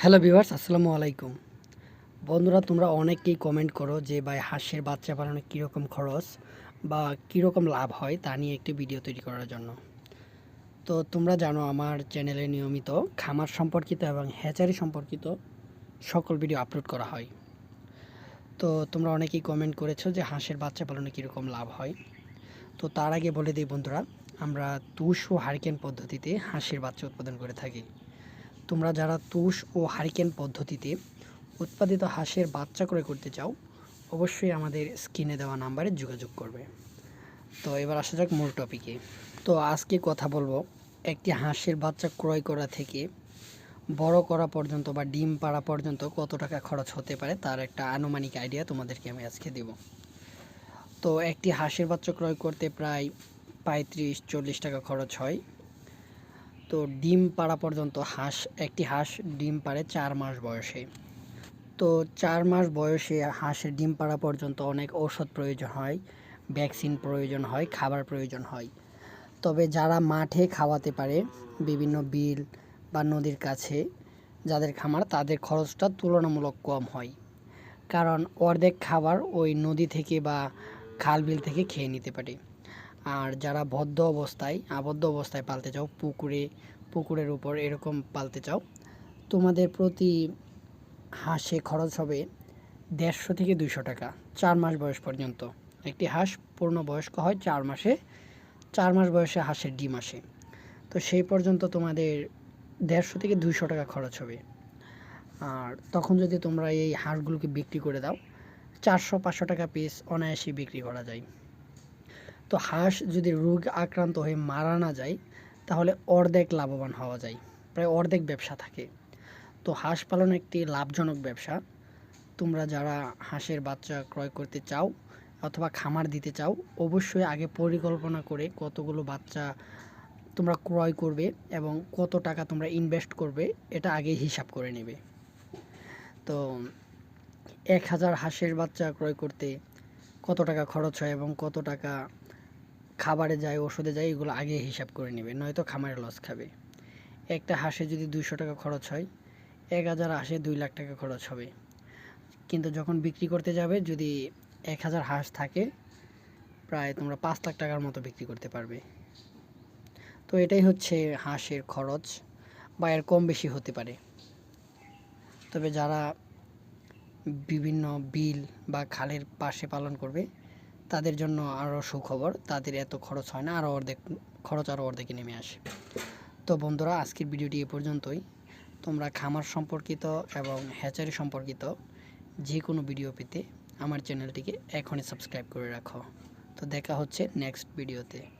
Hello viewers, আসসালামু আলাইকুম। বন্ধুরা, তোমরা অনেকেই কমেন্ট করো যে, ভাই, হাঁসের বাচ্চা পালনে কীরকম খরচ বা কীরকম লাভ হয় তা নিয়ে একটি ভিডিও তৈরি করার জন্য। তো তোমরা জানো, আমার চ্যানেলে নিয়মিত খামার সম্পর্কিত এবং হ্যাচারি সম্পর্কিত সকল ভিডিও আপলোড করা হয়। তো তোমরা অনেকেই কমেন্ট করেছ যে, হাঁসের বাচ্চা পালনে কীরকম লাভ হয়। তো তার আগে বলে দিই বন্ধুরা, আমরা তুষ ও হারিকেন পদ্ধতিতে হাঁসের বাচ্চা উৎপাদন করে থাকি। তোমরা যারা তুষ ও হারিকেন পদ্ধতিতে উৎপাদিত হাঁসের বাচ্চা ক্রয় করতে চাও, অবশ্যই আমাদের স্ক্রিনে দেওয়া নাম্বারে যোগাযোগ করবে। তো এবার আসা যাক মূল টপিকে তো আজকে কথা বলব একটি হাঁসের বাচ্চা ক্রয় করা থেকে বড় করা পর্যন্ত বা ডিম পাড়া পর্যন্ত কত টাকা খরচ হতে পারে তার একটা আনুমানিক আইডিয়া তোমাদেরকে আমি আজকে দেব। তো একটি হাঁসের বাচ্চা ক্রয় করতে প্রায় পঁয়ত্রিশ, চল্লিশ টাকা খরচ হয়। তো ডিম পাড়া পর্যন্ত হাঁস, একটি হাঁস ডিম পাড়ে চার মাস বয়সে। তো চার মাস বয়সে হাঁসের ডিম পাড়া পর্যন্ত অনেক ঔষধ প্রয়োজন হয়, ভ্যাকসিন প্রয়োজন হয়, খাবার প্রয়োজন হয়। তবে যারা মাঠে খাওয়াতে পারে, বিভিন্ন বিল বা নদীর কাছে যাদের খামার, তাদের খরচটা তুলনামূলক কম হয়। কারণ অর্ধেক খাবার ওই নদী থেকে বা খাল বিল থেকে খেয়ে নিতে পারে। আর যারা বদ্ধ অবস্থায়, আবদ্ধ অবস্থায় পালতে চাও, পুকুরে, পুকুরের উপর এরকম পালতে চাও, তোমাদের প্রতি হাঁসে খরচ হবে দেড়শো থেকে দুইশো টাকা, চার মাস বয়স পর্যন্ত। একটি হাঁস পূর্ণ বয়স্ক হয় চার মাসে, চার মাস বয়সে হাঁসের ডিম আসে। তো সেই পর্যন্ত তোমাদের দেড়শো থেকে দুইশো টাকা খরচ হবে। আর তখন যদি তোমরা এই হাঁসগুলোকে বিক্রি করে দাও, চারশো পাঁচশো টাকা পিস অনায়াসে বিক্রি করা যায়। তো হাঁস যদি রোগ আক্রান্ত হয়ে মারা না যায়, তাহলে অর্ধেক লাভবান হওয়া যায়। প্রায় অর্ধেক ব্যবসা থাকে। তো হাঁস পালন একটি লাভজনক ব্যবসা। তোমরা যারা হাঁসের বাচ্চা ক্রয় করতে চাও অথবা খামার দিতে চাও, অবশ্যই আগে পরিকল্পনা করে কতগুলো বাচ্চা তোমরা ক্রয় করবে এবং কত টাকা তোমরা ইনভেস্ট করবে, এটা আগে হিসাব করে নেবে। তো এক হাজার হাঁসের বাচ্চা ক্রয় করতে কত টাকা খরচ হয় এবং কত টাকা খাবারে যায়, ওষুধে যায়, এগুলো আগে হিসাব করে নেবে, নয়তো খামারে লস খাবে। একটা হাঁসে যদি দুইশো টাকা খরচ হয়, এক হাজার হাঁসে দুই লাখ টাকা খরচ হবে। কিন্তু যখন বিক্রি করতে যাবে, যদি এক হাজার হাঁস থাকে, প্রায় তোমরা পাঁচ লাখ টাকার মতো বিক্রি করতে পারবে। তো এটাই হচ্ছে হাঁসের খরচ, বা এর কম বেশি হতে পারে। তবে যারা বিভিন্ন বিল বা খালের পাশে পালন করবে তাদের জন্য আরও সুখবর, তাদের এত খরচ হয় না আরও অর্ধেক, খরচ আরও অর্ধেকে নেমে আসে। তো বন্ধুরা, আজকের ভিডিওটি এ পর্যন্তই। তোমরা খামার সম্পর্কিত এবং হ্যাচারি সম্পর্কিত যে কোনো ভিডিও পেতে আমার চ্যানেলটিকে এখনই সাবস্ক্রাইব করে রাখো। তো দেখা হচ্ছে নেক্সট ভিডিওতে।